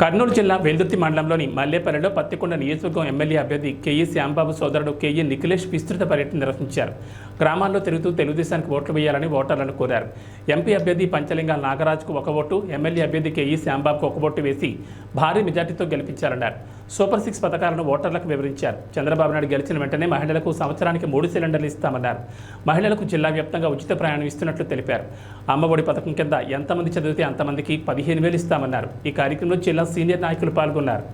కర్నూలు జిల్లా వెల్దుర్తి మండలంలోని మల్లేపల్లిలో పత్తికొండ నియోజకవర్గం ఎమ్మెల్యే అభ్యర్థి కేఈ శ్యాంబాబు సోదరుడు కేఈ నిఖిలేష్ విస్తృత పర్యటన నిర్వహించారు. గ్రామాల్లో తిరుగుతూ తెలుగుదేశానికి ఓట్లు వేయాలని ఓటర్లను కోరారు. ఎంపీ అభ్యర్థి పంచలింగాల నాగరాజుకు ఒక ఓటు ఎమ్మెల్యే అభ్యర్థి కేఈ శ్యాంబాబుకు ఒక ఓటు వేసి భారీ మెజార్టీతో గెలిపించారన్నారు సూపర్ సిక్స్ పథకాలను ఓటర్లకు వివరించారు. చంద్రబాబు నాయుడు గెలిచిన వెంటనే మహిళలకు సంవత్సరానికి మూడు సిలిండర్లు ఇస్తామన్నారు. మహిళలకు జిల్లా వ్యాప్తంగా ఉచిత ప్రయాణం ఇస్తున్నట్లు తెలిపారు. అమ్మఒడి పథకం కింద ఎంతమంది చదివితే అంతమందికి పదిహేను వేలు ఇస్తామన్నారు. ఈ కార్యక్రమంలో జిల్లా సీనియర్ నాయకులు పాల్గొన్నారు.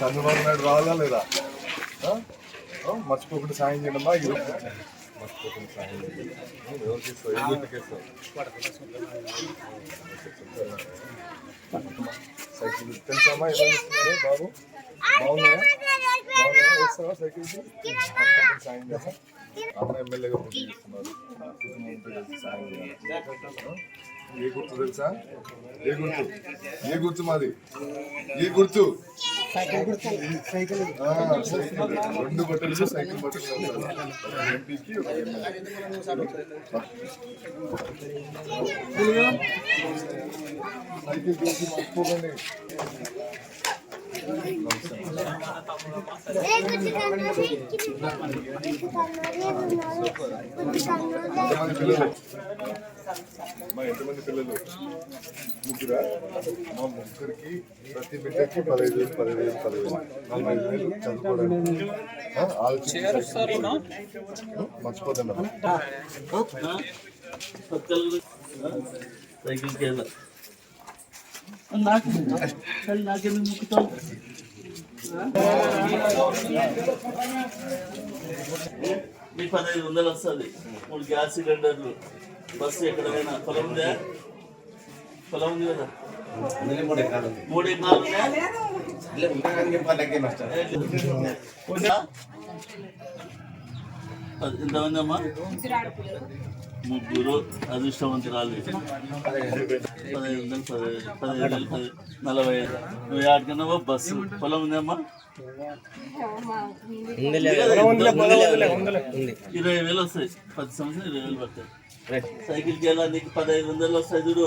చంద్రబాబు నాయుడు రావాలా లేదా? మర్చిపోకుండా సాయం చేయండి అమ్మా ఇది సాయం ఎవరికి ఇస్తావు గుర్తుకి సైకిల్ తెలుసామా ఎలా ఇస్తున్నారు బాబు? బాగున్నాయా? బాగున్నాయా? ఇస్తావా సైకిల్ సాయం చేస్తా అమ్మ ఎమ్మెల్యేగా పోటీ చేస్తున్నారు. సాయం ఏ గుర్తు తెలుసా? ఏ గుర్తు? ఏ గుర్తు మాది? ఏ గుర్తు? Cycle cycle. రెండు బట్టలు సైకిల్ బట్టలు ఎంపీకి సైకిల్ చూసి మర్చిపోకండి మా ఎంతమంది పిల్లలు ముగ్గురా మా ముగ్గురికి ప్రతి బిడ్డకి పదహైదు వేలు పదహైదు వేలు పదహైదు వేలు నలభై ఐదు వేలు చదువుకోవడానికి ఆ, ఆలోచించి సైకిల్ మర్చిపోతున్నా సైకిల్ కేళ్ళ నాకు ముక్కుతావు మీకు పదహైదు వందలు వస్తుంది. మూడు గ్యాస్ సిలిండర్లు. బస్సు ఎక్కడైనా పొలం ఉందా? పొలం ఉంది కదా. మూడు ఎకరాలు ఉందా? పది- ఎంతమంది అమ్మా ముగ్గురు అదృష్టవంతురాలు. పదహైదు వందలు పదహైదు పదహైదు వేలు నలభై ఐదు. నువ్వు ఆడికన్నావా బస్సు. పొలం ఉందమ్మా. ఇరవై వేలు వస్తాయి. పది సంవత్సరం ఇరవై వేలు పడతాయి. సైకిల్కి వెళ్ళా నీకు పదహైదు వందలు వస్తాయి చూడు.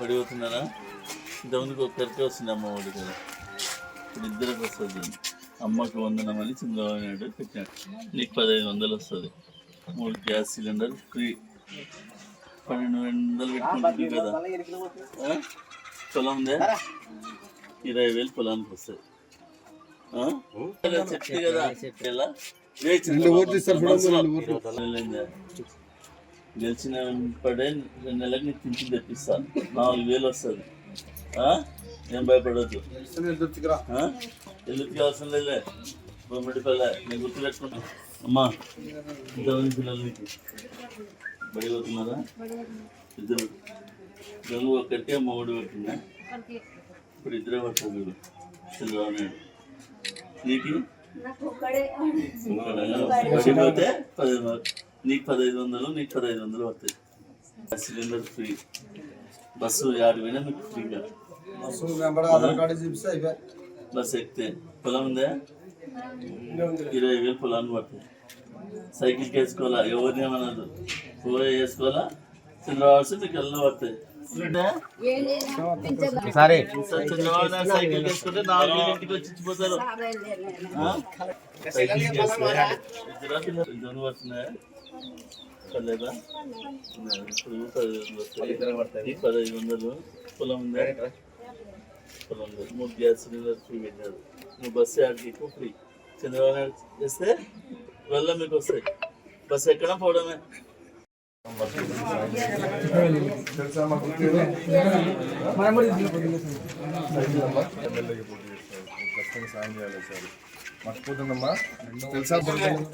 పడిపోతున్నారా? పోతున్నారా ఒక్కరికే వస్తుంది అమ్మ ఒడి కదా ఇప్పుడు ఇద్దరికి వస్తుంది. అమ్మకు వందనం అని చంద్రబాబు నాయుడు పెట్టాడు. నీకు పదహైదు వందలు వస్తుంది. మూడు గ్యాస్ సిలిండర్ ఫ్రీ. పన్నెండు వందలు పెట్టుకుంటుంది కదా? పొలం ఉందే? ఇరవై వేలు పొలానికి వస్తాయి ఆ? చెప్తే కదా. ఎలా? గెలిచిన పడే రెండు నెలలకు నీకు పింఛన్ తెప్పిస్తా. నాలుగు వేలు వస్తుంది. ఏం భయపడద్దు. ఎల్లుకి అవసరం లేదులే బొమ్మిడిపల్లె నేను గుర్తు పెట్టుకుంటా అమ్మా ఇంతమంది పిల్లలు నీకు. బడి పోతున్నారా ఇద్దరు గంగు ఒక్కరికే మూడు పెట్టిందా ఇప్పుడు ఇద్దరే పడుతుంది చంద్రబాబు నాయుడు నీకు? బడి పోతే పదిహేను వందలు. నీకు పదహైదు వందలు నీకు పదహైదు వందలు పడతాయి. Cylinder free. బస్సు యాభై పోయినా మీకు ఫ్రీగా. బస్సు ఎక్కితే పొలం ఉందా ఇరవై వేలు పొలాన్ని పడుతుంది సైకిల్కి వేసుకోవాలా ఎవరిని ఏమన్నది పోయి వేసుకోవాలా చంద్రబాబు మీకు ఎలా పడతాయి? సరే సార్ చంద్రబాబు నాయుడు సైకిల్ వేసుకుంటే నాలుగు ఇంటికి వచ్చి ఇచ్చిపోతారు ఆ? సైకిల్ వేస్తే ఇద్దరా పిల్లలు ఇద్దరు పడుతున్నాయా పర్లేదా ఇప్పుడు పదహైదు వందలు పొలం ఉంది మూడు గ్యాస్ సిలిండర్ ఫ్రీ పెట్టారు నువ్వు బస్సు ఆడికి ఫ్రీ చంద్రబాబు నాయుడు చేస్తే వల్ల మీకు వస్తాయి బస్సు ఎక్కడ పోవడమే తెలుసా మా గుర్తు ఏదో? సైకిల్ అమ్మా ఎమ్మెల్యేకి పోటీ చేస్తారు నీకు ఖచ్చితంగా సాయం చేయాలి సార్ మర్చిపోతుందమ్మా తెలుసా ఫోన్